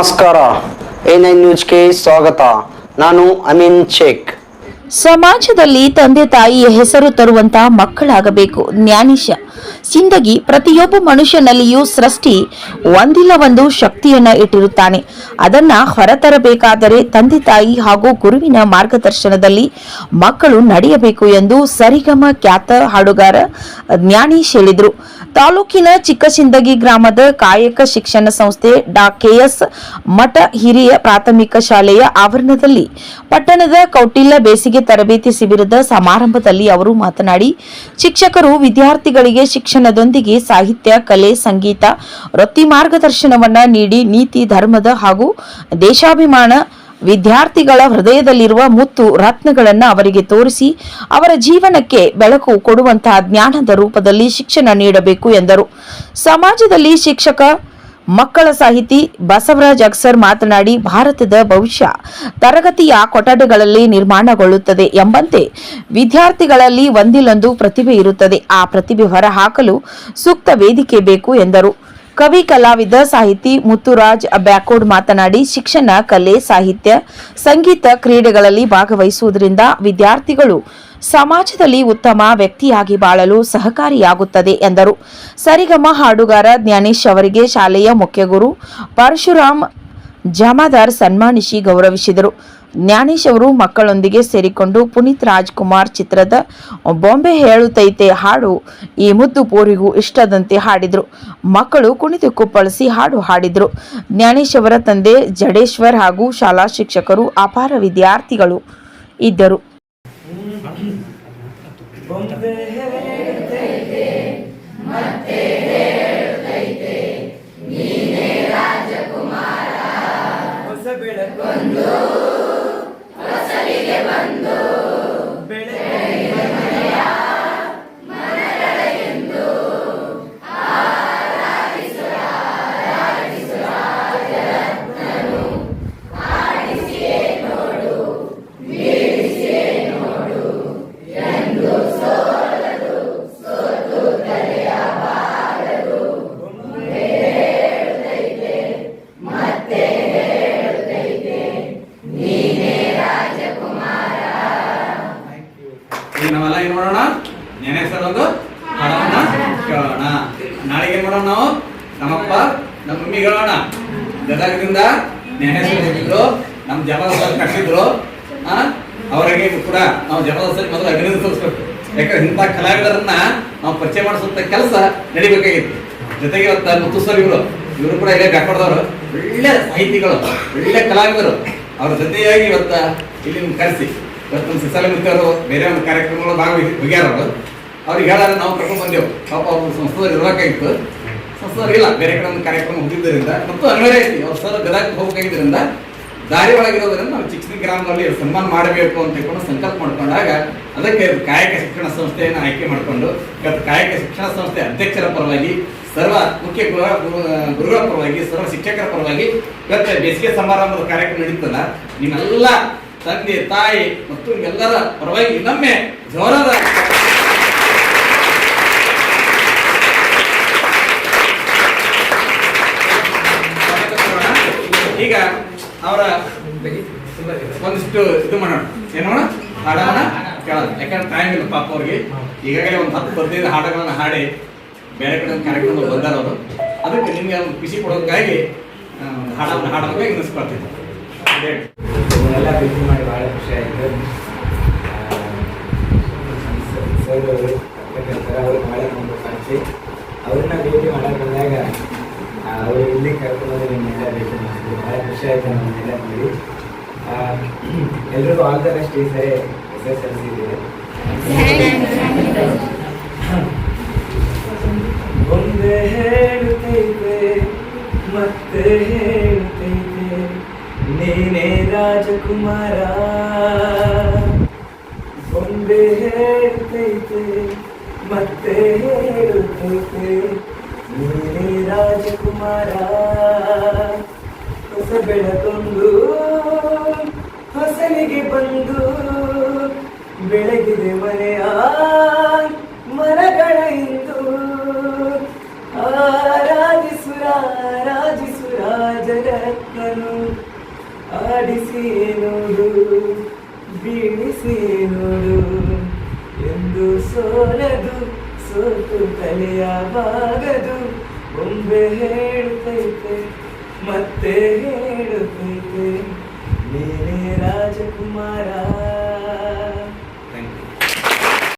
ನಮಸ್ಕಾರ. A nine ನ್ಯೂಸ್ಗೆ ಸ್ವಾಗತ. ನಾನು ಅಮೀನ್ ಶೇಖ್. ಸಮಾಜದಲ್ಲಿ ತಂದೆ ತಾಯಿಯ ಹೆಸರು ತರುವಂತ ಮಕ್ಕಳಾಗಬೇಕು. ಜ್ಞಾನಿಷ ಸಿಂದಗಿ ಪ್ರತಿಯೊಬ್ಬ ಮನುಷ್ಯನಲ್ಲಿಯೂ ಸೃಷ್ಟಿ ಒಂದಿಲ್ಲ ಒಂದು ಶಕ್ತಿಯನ್ನ ಇಟ್ಟಿರುತ್ತಾನೆ. ಅದನ್ನ ಹೊರತರಬೇಕಾದರೆ ತಂದೆ ತಾಯಿ ಹಾಗೂ ಗುರುವಿನ ಮಾರ್ಗದರ್ಶನದಲ್ಲಿ ಮಕ್ಕಳು ನಡೆಯಬೇಕು ಎಂದು ಸರಿಗಮ ಖ್ಯಾತ ಹಾಡುಗಾರ ಜ್ಞಾನೀಶ್ ಹೇಳಿದರು. ತಾಲೂಕಿನ ಚಿಕ್ಕಸಿಂದಗಿ ಗ್ರಾಮದ ಕಾಯಕ ಶಿಕ್ಷಣ ಸಂಸ್ಥೆ ಡಾ. ಕೆಎಸ್ ಮಠ ಹಿರಿಯ ಪ್ರಾಥಮಿಕ ಶಾಲೆಯ ಆವರಣದಲ್ಲಿ ಪಟ್ಟಣದ ಕೌಟಿಲ್ಯ ಬೇಸಿಗೆ ತರಬೇತಿ ಶಿಬಿರದ ಸಮಾರಂಭದಲ್ಲಿ ಅವರು ಮಾತನಾಡಿ, ಶಿಕ್ಷಕರು ವಿದ್ಯಾರ್ಥಿಗಳಿಗೆ ಶಿಕ್ಷಣದೊಂದಿಗೆ ಸಾಹಿತ್ಯ, ಕಲೆ, ಸಂಗೀತ, ವೃತ್ತಿ ಮಾರ್ಗದರ್ಶನವನ್ನ ನೀಡಿ ನೀತಿ, ಧರ್ಮದ ಹಾಗೂ ದೇಶಾಭಿಮಾನ ವಿದ್ಯಾರ್ಥಿಗಳ ಹೃದಯದಲ್ಲಿರುವ ಮುತ್ತು ರತ್ನಗಳನ್ನು ಅವರಿಗೆ ತೋರಿಸಿ ಅವರ ಜೀವನಕ್ಕೆ ಬೆಳಕು ಕೊಡುವಂತಹ ಜ್ಞಾನದ ರೂಪದಲ್ಲಿ ಶಿಕ್ಷಣ ನೀಡಬೇಕು ಎಂದರು. ಸಮಾಜದಲ್ಲಿ ಶಿಕ್ಷಕ ಮಕ್ಕಳ ಸಾಹಿತಿ ಬಸವರಾಜ್ ಅಕ್ಸರ್ ಮಾತನಾಡಿ, ಭಾರತದ ಭವಿಷ್ಯ ತರಗತಿಯ ಕೊಠಡಿಗಳಲ್ಲಿ ನಿರ್ಮಾಣಗೊಳ್ಳುತ್ತದೆ ಎಂಬಂತೆ ವಿದ್ಯಾರ್ಥಿಗಳಲ್ಲಿ ಒಂದಿಲ್ಲೊಂದು ಪ್ರತಿಭೆ ಇರುತ್ತದೆ. ಆ ಪ್ರತಿಭೆ ಹೊರಹಾಕಲು ಸೂಕ್ತ ವೇದಿಕೆ ಬೇಕು ಎಂದರು. ಕವಿ, ಕಲಾವಿದ, ಸಾಹಿತಿ ಮುತ್ತುರಾಜ್ ಬ್ಯಾಕೋಡ್ ಮಾತನಾಡಿ, ಶಿಕ್ಷಣ, ಕಲೆ, ಸಾಹಿತ್ಯ, ಸಂಗೀತ ಕ್ರೀಡೆಗಳಲ್ಲಿ ಭಾಗವಹಿಸುವುದರಿಂದ ವಿದ್ಯಾರ್ಥಿಗಳು ಸಮಾಜದಲ್ಲಿ ಉತ್ತಮ ವ್ಯಕ್ತಿಯಾಗಿ ಬಾಳಲು ಸಹಕಾರಿಯಾಗುತ್ತದೆ ಎಂದರು. ಸರಿಗಮ ಹಾಡುಗಾರ ಜ್ಞಾನೇಶ್ ಅವರಿಗೆ ಶಾಲೆಯ ಮುಖ್ಯಗುರು ಪರಶುರಾಮ್ ಜಮಾದಾರ್ ಸನ್ಮಾನಿಸಿ ಗೌರವಿಸಿದರು. ಜ್ಞಾನೇಶ್ ಅವರು ಮಕ್ಕಳೊಂದಿಗೆ ಸೇರಿಕೊಂಡು ಪುನೀತ್ ರಾಜ್ಕುಮಾರ್ ಚಿತ್ರದ ಬಾಂಬೆ ಹೇಳುತ್ತೈತೆ ಹಾಡು ಈ ಮುದ್ದು ಪೂರಿಗೂ ಇಷ್ಟದಂತೆ ಹಾಡಿದರು. ಮಕ್ಕಳು ಕುಣಿತು ಕುಪ್ಪಳಿಸಿ ಹಾಡು ಹಾಡಿದರು. ಜ್ಞಾನೇಶ್ ಅವರ ತಂದೆ ಜಡೇಶ್ವರ್ ಹಾಗೂ ಶಾಲಾ ಶಿಕ್ಷಕರು ಅಪಾರ ವಿದ್ಯಾರ್ಥಿಗಳು ಇದ್ದರು. ಬೊಂಬೆ ಹೇಳುತ್ತೈತೆ ನೆನೆ ಒಂದು ಹಾಡವನ್ನ ಕೇಳೋಣ. ನಾಳೆಗೆ ಮಾಡೋಣ ನಾವು? ನಮ್ಮಪ್ಪ, ನಮ್ಮ ಮಮ್ಮಿ ಹೇಳೋಣ ಗದಗದಿಂದ ನೆನೆಸಿದ್ರು ನಮ್ಮ ಸರ್ ಕಟ್ಟಿದ್ರು. ಆ? ಅವರಿಗೆ ಕೂಡ ನಾವು ಸರ್ ಮೊದಲು ಅಭಿನಂದಿಸಬೇಕು ಯಾಕಂದ್ರೆ ಇಂಥ ಕಲಾವಿದರನ್ನ ನಾವು ಪರಿಚಯ ಮಾಡಿಸುವಂತ ಕೆಲಸ ನಡಿಬೇಕಾಗಿತ್ತು. ಜೊತೆಗೆ ಇವತ್ತು ಮುತ್ತು ಸರ್ ಇವರು ಇವರು ಕೂಡ ಇಲ್ಲೇ ಬ್ಯಾಕ್ವರ್ದವರು ಒಳ್ಳೆ ಸಾಹಿತಿಗಳು, ಒಳ್ಳೆ ಕಲಾವಿದರು. ಅವ್ರ ಜೊತೆಯಾಗಿ ಇವತ್ತ ಇಲ್ಲಿ ಕರೆಸಿ. ಇವತ್ತು ಸಿಸಾಲಮೂರ್ತಿ ಅವರು ಬೇರೆ ಒಂದು ಕಾರ್ಯಕ್ರಮಗಳು ಭಾಗವಹಿಸಿ ಹೋಗ್ಯಾರ ಅವರು ಅವ್ರಿಗೆ ಹೇಳಾರ ನಾವು ಕರ್ಕೊಂಡು ಬಂದೆವು. ಪಾಪ ಅವರು ಸಂಸ್ಥೆದವ್ರು ಇರಬೇಕಾಗಿತ್ತು. ಸಂಸ್ಥೆದವ್ರು ಇಲ್ಲ, ಬೇರೆ ಕಡೆ ಒಂದು ಕಾರ್ಯಕ್ರಮ ಹೋಗಿದ್ದರಿಂದ ಮತ್ತು ಅನಿವಾರ್ಯ ಐತಿ, ಅವ್ರ ಸರ್ ಗದಗ ಹೋಗಬೇಕಾಗಿದ್ದರಿಂದ ದಾರಿ ಒಳಗಿರೋದ್ರಿಂದ ನಾವು ಚಿಕ್ಕ ಗ್ರಾಮದಲ್ಲಿ ಸನ್ಮಾನ ಮಾಡಬೇಕು ಅಂತ ಹೇಳ್ಕೊಂಡು ಸಂಕಲ್ಪ ಮಾಡ್ಕೊಂಡಾಗ ಅದಕ್ಕೆ ಕಾಯಕ ಶಿಕ್ಷಣ ಸಂಸ್ಥೆಯನ್ನು ಆಯ್ಕೆ ಮಾಡಿಕೊಂಡು ಕಾಯಕ ಶಿಕ್ಷಣ ಸಂಸ್ಥೆ ಅಧ್ಯಕ್ಷರ ಪರವಾಗಿ, ಸರ್ವ ಮುಖ್ಯ ಗುರು- ಗುರುಗಳ ಪರವಾಗಿ, ಸರ್ವ ಶಿಕ್ಷಕರ ಪರವಾಗಿ ಇವತ್ತು ಬೇಸಿಗೆ ಸಮಾರಂಭದ ಕಾರ್ಯಕ್ರಮ ನಡೀತಲ್ಲ, ನಿಮ್ಮೆಲ್ಲ ತಂದೆ, ತಾಯಿ ಮತ್ತು ಎಲ್ಲರ ಪರವಾಗಿ ನಮ್ಮೆ ಜೋರಾದ ಅವರ ಒಂದಿಷ್ಟು ಇದು ಮಾಡೋಣ. ಏನ್ ಮಾಡೋಣ? ಹಾಡೋಣ ಕೇಳೋಣ. ಯಾಕಂದ್ರೆ ಟೈಮ್ ಇಲ್ಲ ಪಾಪ ಅವ್ರಿಗೆ. ಈಗಾಗಲೇ ಒಂದು ಹತ್ತು ಹದಿನೈದು ಹಾಡುಗಳನ್ನ ಹಾಡಿ ಬೇರೆ ಕಡೆ ಒಂದು ಕಾರ್ಯಕ್ರಮ ಬಂದಾರ ಅವರು. ಅದಕ್ಕೆ ನಿಮಗೆ ಒಂದು ಖುಷಿ ಕೊಡೋದಕ್ಕಾಗಿ ಹಾಡನ್ನು ಹಾಡೋದಕ್ಕೆ ಇನ್ನಿಸ್ಕೊಳ್ತೀನಿ ಎಲ್ಲ ಭೇಟಿ ಮಾಡಿ ಭಾಳ ಖುಷಿ ಆಯಿತು. ಸರ್ ಭಾಳ ಒಂದು ಅವ್ರನ್ನ ಭೇಟಿ ಮಾಡೋಕೆ ಬಂದಾಗ ಅವ್ರು ಇಲ್ಲಿ ಕರ್ಕೊಂಡು ನಿಮ್ಮೆಲ್ಲ ಭೇಟಿ ಭಾಳ ಖುಷಿ ಆಯಿತು ನಮ್ಮನ್ನೆಲ್ಲ ನೋಡಿ ಆ, ಎಲ್ರಿಗೂ ಆಲ್ ದ ಬೆಸ್ಟ್ ಈ ಸರಿ ಎಸ್ ಎಸ್ ಎಲ್ ಸಿ ಒಂದೇ ಹೇಳುತ್ತೈತೆ ಮತ್ತೆ ಹೇಳುತ್ತೈತೆ ನೀನೇ ರಾಜಕುಮಾರ. ಒಂದೇ ಹೇಳುತ್ತೈತೆ ಮತ್ತೆ ಹೇಳುತ್ತೈತೆ ನೀನೇ ರಾಜಕುಮಾರ. ಹೊಸ ಬೆಳಕೊಂದು ಹೊಸಲಿಗೆ ಬಂದು ಬೆಳಗಿದೆ ಮನೆಯ ಮರಗಳ ಇಂದು. ಆರಾಧಿಸುರ ರಾಜಿಸುರ ಜಗತ್ತನು ಆಡಿಸಿ ನೋಡು ಬೀಳಿಸಿ ನೋಡು ಎಂದು ಸೋಲದು, ಸೋತು ಕಲಿಯವಾಗದು ಬಾಗದು. ಹೇಳುತ್ತೈತೆ ಮತ್ತೆ ಹೇಳುತ್ತೈತೆ ನೀನೇ ರಾಜಕುಮಾರ